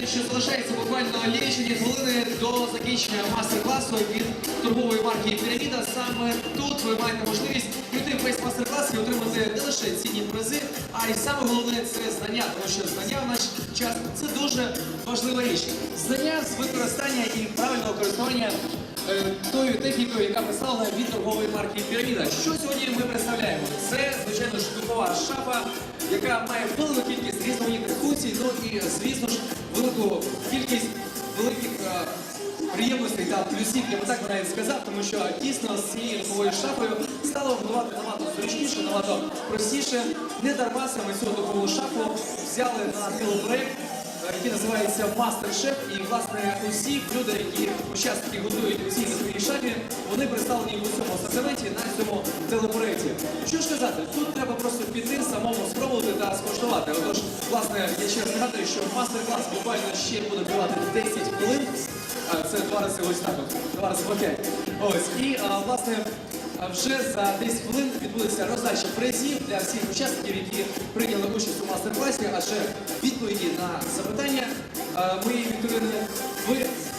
нагадую, що залишається буквально лічені хвилини до закінчення мастер-класу від торгової марки Піраміда. Саме тут ви маєте можливість прийти в весь мастер-клас і отримати не лише цінні призи, а й саме головне це знання, тому що знання в наш час це дуже важлива річ. Знання з використання і правильного користування е, тою технікою, яка представлена від торгової марки Піраміда. Що сьогодні ми представляємо? Це, звичайно ж, шафа, яка має велику кількість різноманітних функцій, ну і, звісно ж, велику кількість великих е, приємностей та плюсів, я би так навіть сказав, тому що дійсно з цією духовою шафою стало будувати набагато зручніше, набагато простіше. Не дарма саме цю духову шафу взяли на телепроект який називається Мастер-шеф. І власне усі люди, які учасники готують у цій своїй шафі, вони представлені у цьому асортименті на цьому телепроекті. Що ж казати, тут треба просто піти, самому спробувати та скуштувати. Отож, власне, я ще раз нагадую, що мастер-клас буквально ще буде тривати 10 хвилин. Це два рази ось так, два рази по п'ять. Ось і власне. А Вже за 10 хвилин відбудеться роздача призів для всіх учасників, які прийняли участь у мастер-класі, адже відповіді на запитання моєї вікторини ви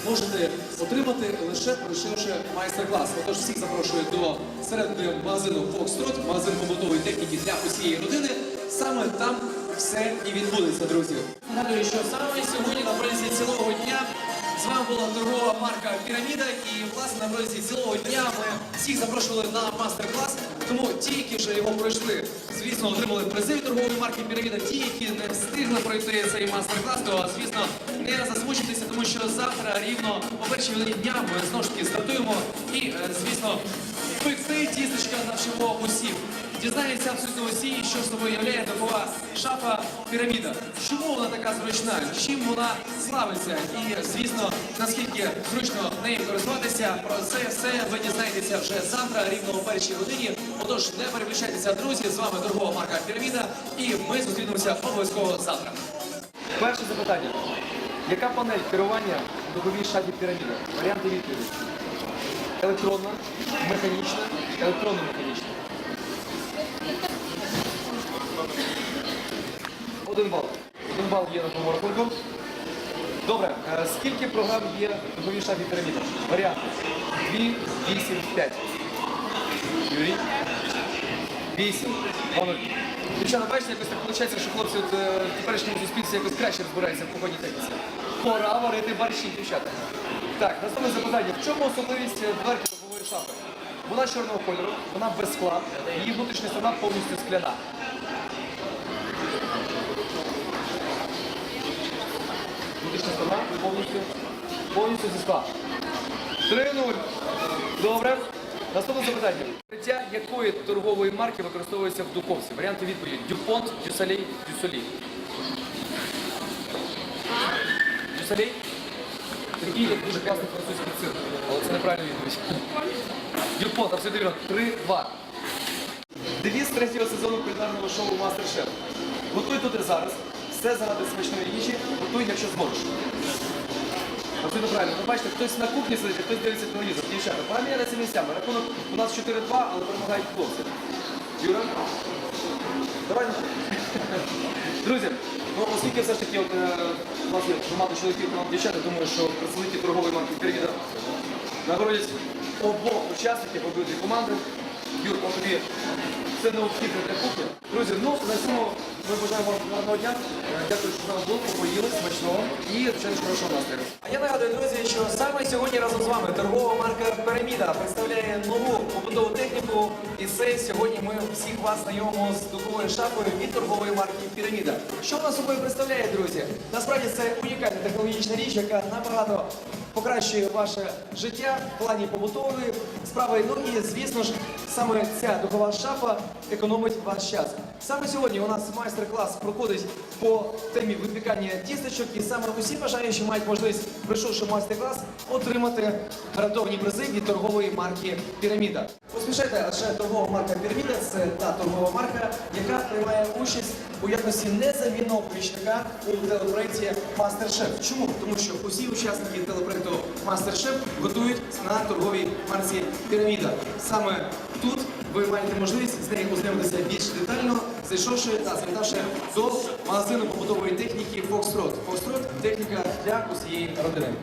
можете отримати лише пройшовши майстер-клас. Отож всіх запрошую до середини магазину Foxtrot, магазин побутової техніки для усієї родини. Саме там все і відбудеться, друзі. Нагадую, що саме сьогодні на протязі цілого дня з вами була торгова марка Піраміда, і власне на протязі цілого дня ми всіх запрошували на мастер-клас. Тому ті, які вже його пройшли, звісно, отримали призи від торгової марки Піраміда. Ті, які не встигли пройти цей мастер-клас, то звісно не засмучуйтеся, тому що завтра рівно о першій годині дня ми знову ж таки стартуємо і, е, звісно, пекти тістечка навчимо усіх. Дізнається абсолютно усі, що собою являє духова шафа піраміда. Чому вона така зручна? Чим вона славиться? І звісно, наскільки зручно нею користуватися, про це все ви дізнаєтеся вже завтра, рівно о першій годині. Отож, не переключайтеся, друзі. З вами торгова марка Піраміда, і ми зустрінемося обов'язково завтра. Перше запитання. Яка панель керування в духовій шафі піраміда? Варіанти відповіді. Електронна, механічна, електронно-механічна. Один бал. Один бал є на тому рахунку. Добре, е, скільки програм є в шафі піраміда? Варіанти. 2, 8, 5. Юрій? 8. Павло. Дівчата, бачите, якось так виходить, що хлопці е, в теперішньому суспільстві якось краще розбираються в кухонній техніці. Пора варити борщі, дівчата. Так, наступне запитання. В чому особливість е, дверки духової шафи? Вона чорного кольору, вона без скла, її внутрішня сторона повністю скляна. Внутрішня сторона повністю, повністю зі скла. 3-0. Добре. Наступне запитання. Покриття якої торгової марки використовується в духовці? Варіанти відповіді. Дюпонт, Дюсалей, Дюсолі. Дюсалей? Такий дуже класний французький цирк, але це неправильна відповідь. Дюпонт, абсолютно вірно. 3-2. Девіз третього сезону кулінарного шоу Мастер-Шеф. Готуй тут і зараз. Все заради смачної їжі. Готуй, якщо зможеш. Абсолютно правильно. Ви бачите, хтось на кухні сидить, хтось дивиться телевізор. Дівчата, поміняйте місцями. Рахунок у нас 4-2, але перемагають хлопці. Юра? Давай. Друзі, ну оскільки все ж таки от, е, у нас є багато чоловіків, багато дівчат, я думаю, що представники торгової марки Піраміда нагородять обох учасників обидві команди. Юр, от тобі все необхідне для кухні. Друзі, ну на цьому ми бажаємо вам гарного дня. Е, Дякую, що з нами були, поїли, смачного і, звичайно, хорошого настрою. А я нагадую, друзі, що саме сьогодні разом з вами торгова марка Піраміда представляє нову побутову техніку. І це сьогодні ми всіх вас знайомимо з духовою шафою від торгової марки Піраміда. Що вона собою представляє, друзі? Насправді це унікальна технологічна річ, яка набагато покращує ваше життя в плані побутової справи. Ну і звісно ж, саме ця духова шафа економить ваш час. Саме сьогодні у нас майстер-клас проходить по темі випікання тістечок, і саме усі бажаючі мають можливість, пройшовши майстер-клас, отримати гарантовані призи від торгової марки Піраміда. Поспішайте, адже торгова марка Піраміда це та торгова марка, яка приймає участь у якості незамінного помічника у телепроекті Мастер-Шеф. Чому? Тому що усі учасники телепроекту Мастер-Шеф готують на торговій марці Піраміда. Саме тут ви маєте можливість з нею ознайомитися більш детально, зайшовши та завітавши до магазину побутової техніки Foxtrot. Foxtrot – техніка для усієї родини.